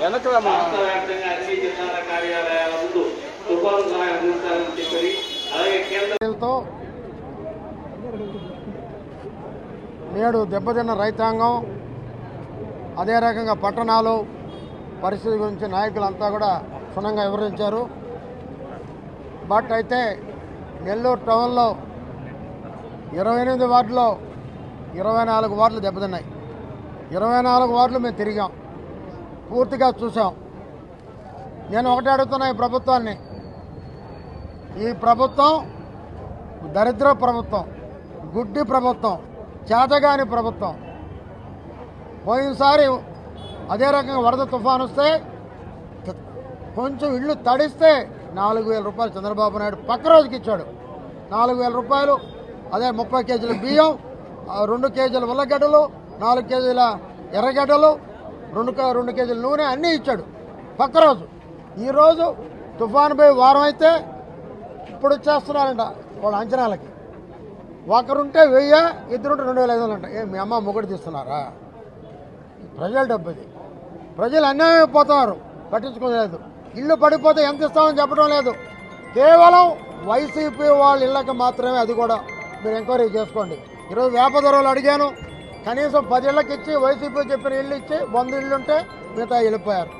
వెనకరామా రాష్ట్ర వ్యాప్తంగా అన్ని కార్యాలయాల ముందు తో నేడు దెబ్బతిన్న రైతాంగం అదే రకంగా పట్టణాలు పరిస్థితి గురించి నాయకులంతా కూడా క్షుణ్ణంగా వివరించారు. బట్ అయితే నెల్లూరు టౌన్లో ఇరవై ఎనిమిది వార్డులో ఇరవై నాలుగు వార్డులు దెబ్బతిన్నాయి. ఇరవై నాలుగు వార్డులు మేము తిరిగాం. పూర్తిగా చూసాం. నేను ఒకటే అడుగుతున్నా ఈ ప్రభుత్వాన్ని. ఈ ప్రభుత్వం దరిద్ర ప్రభుత్వం గుడ్డి ప్రభుత్వం చేతగాని ప్రభుత్వం. పోయినసారి అదే రకంగా వరద తుఫాన్ వస్తే కొంచెం ఇల్లు తడిస్తే నాలుగు వేల రూపాయలు చంద్రబాబు నాయుడు పక్క రోజుకి ఇచ్చాడు. నాలుగు వేల రూపాయలు అదే ముప్పై కేజీల బియ్యం రెండు కేజీల ఉల్లగడ్డలు నాలుగు కేజీల ఎర్రగడ్డలు రెండు కే- రెండు కేజీల నూనె అన్నీ ఇచ్చాడు. పక్క రోజు. ఈరోజు తుఫాను పోయి వారం అయితే ఇప్పుడు వచ్చేస్తున్నారంట వాళ్ళ అంచనాలకి. ఒకరుంటే వెయ్యి ఇద్దరుంటే రెండు వేల ఐదు వందలు అంట ఏ మీ అమ్మ మొగుడు తీస్తున్నారా? ప్రజల డబ్బు ఇది ప్రజలు అన్యాయం అయిపోతున్నారు. పట్టించుకోలేదు. ఇల్లు పడిపోతే ఎంత ఇస్తామని చెప్పడం లేదు. కేవలం వైసీపీ వాళ్ళ ఇళ్ళకి మాత్రమే అది కూడా మీరు ఎంక్వైరీ చేసుకోండి. ఈరోజు వేపధరలు అడిగాను. కనీసం పది ఇళ్ళకి ఇచ్చి వైసీపీ చెప్పిన ఇల్లు ఇచ్చి వంద ఇల్లు ఉంటే మిగతా వెళ్ళిపోయారు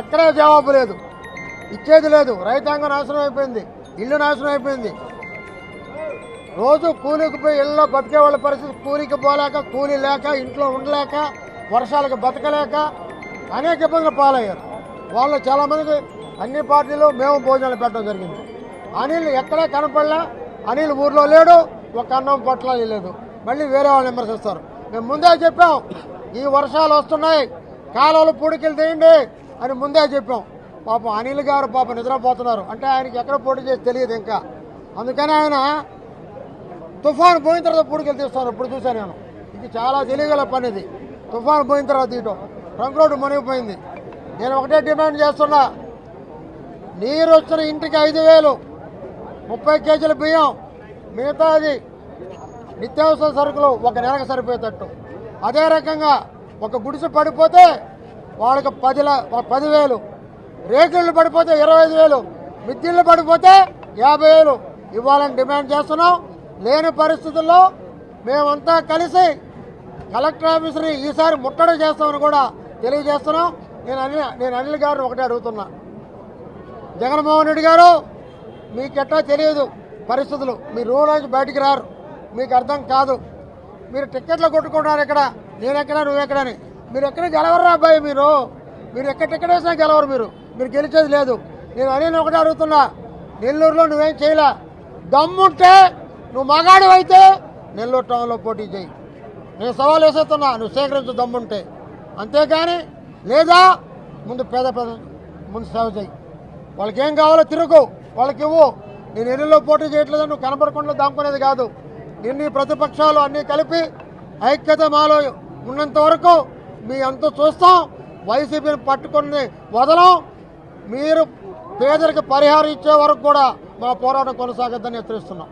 ఎక్కడా జవాబు లేదు. ఇచ్చేది లేదు. రైతాంగం నాశనం అయిపోయింది. ఇల్లు నాశనం అయిపోయింది. రోజు కూలికి పోయి ఇళ్ళలో బతికే వాళ్ళ పరిస్థితి కూలికి పోలేక కూలి లేక ఇంట్లో ఉండలేక వర్షాలకు బతకలేక అనేక ఇబ్బందులు పాలయ్యారు. వాళ్ళు చాలామందికి అన్ని పార్టీలు మేము భోజనాలు పెట్టడం జరిగింది. అనిల్ ఎక్కడా కనపడలా? అనిల్ ఊర్లో లేడు ఒక అన్నం పట్ల లేదు. మళ్ళీ వేరే వాళ్ళు విమర్శిస్తారు. మేము ముందే చెప్పాం ఈ వర్షాలు వస్తున్నాయి కాలువలు పూడికలు తీయండి అని ముందే చెప్పాం. పాపం అనిల్ గారు పాపం నిద్రపోతున్నారు. అంటే ఆయనకి ఎక్కడ పోటీ చేసి తెలియదు ఇంకా. అందుకని ఆయన తుఫాను పోయిన తర్వాత పూడికలు తీస్తాను ఇప్పుడు చూశాను నేను. ఇది చాలా తెలియగల పని ఇది. తుఫాను పోయిన తర్వాత తీయటం ట్రంక్ రోడ్డు మునిగిపోయింది. నేను ఒకటే డిమాండ్ చేస్తున్నా. నీరు వచ్చిన ఇంటికి ఐదు వేలు ముప్పై కేజీల బియ్యం మిగతాది నిత్యావసర సరుకులు ఒక నెలకు సరిపోయేటట్టు. అదే రకంగా ఒక గుడిసె పడిపోతే వాళ్ళకి పదిలా పదివేలు రేకుళ్ళు పడిపోతే ఇరవై ఐదు వేలు మిద్దిళ్ళు పడిపోతే యాభై వేలు ఇవ్వాలని డిమాండ్ చేస్తున్నాం. లేని పరిస్థితుల్లో మేమంతా కలిసి కలెక్టర్ ఆఫీసర్ని ఈసారి ముట్టడి చేస్తామని కూడా తెలియజేస్తున్నాం. నేను అనిల్ నేను అనిల్ గారిని ఒకటే అడుగుతున్నా. జగన్మోహన్ రెడ్డి గారు మీకెట్టా తెలియదు పరిస్థితులు. మీ రూల్ నుంచి బయటికి రారు. మీకు అర్థం కాదు. మీరు టిక్కెట్లు కొట్టుకుంటున్నారు ఇక్కడ. నేను ఎక్కడ నువ్వు ఎక్కడని. మీరు ఎక్కడ గెలవరు అబ్బాయి మీరు? మీరు ఎక్కడ టికెట్ వేసినా గెలవరు మీరు. మీరు గెలిచేది లేదు. నేను అనేది ఒకటే అడుగుతున్నా నెల్లూరులో నువ్వేం చేయలే. దమ్ముంటే నువ్వు మగాడు అయితే నెల్లూరు టౌన్లో పోటీ చేయి. నేను సవాల్ వేసేస్తున్నా నువ్వు సేకరించు దమ్ముంటే. అంతేకాని లేదా ముందు పేద పేద ముందు సేవ చేయి. వాళ్ళకి ఏం కావాలో తిరుగు వాళ్ళకి ఇవ్వు నేను ఎన్నిలో పోటీ చేయట్లేదు నువ్వు కనపడకుండా దాముకునేది కాదు. నిన్ను ప్రతిపక్షాలు అన్నీ కలిపి ఐక్యత మాలో ఉన్నంత వరకు మీ అంత చూస్తాం. వైసీపీని పట్టుకుని వదలం. మీరు పేదరికి పరిహారం ఇచ్చే వరకు కూడా మా పోరాటం కొనసాగద్దని హెచ్చరిస్తున్నాం.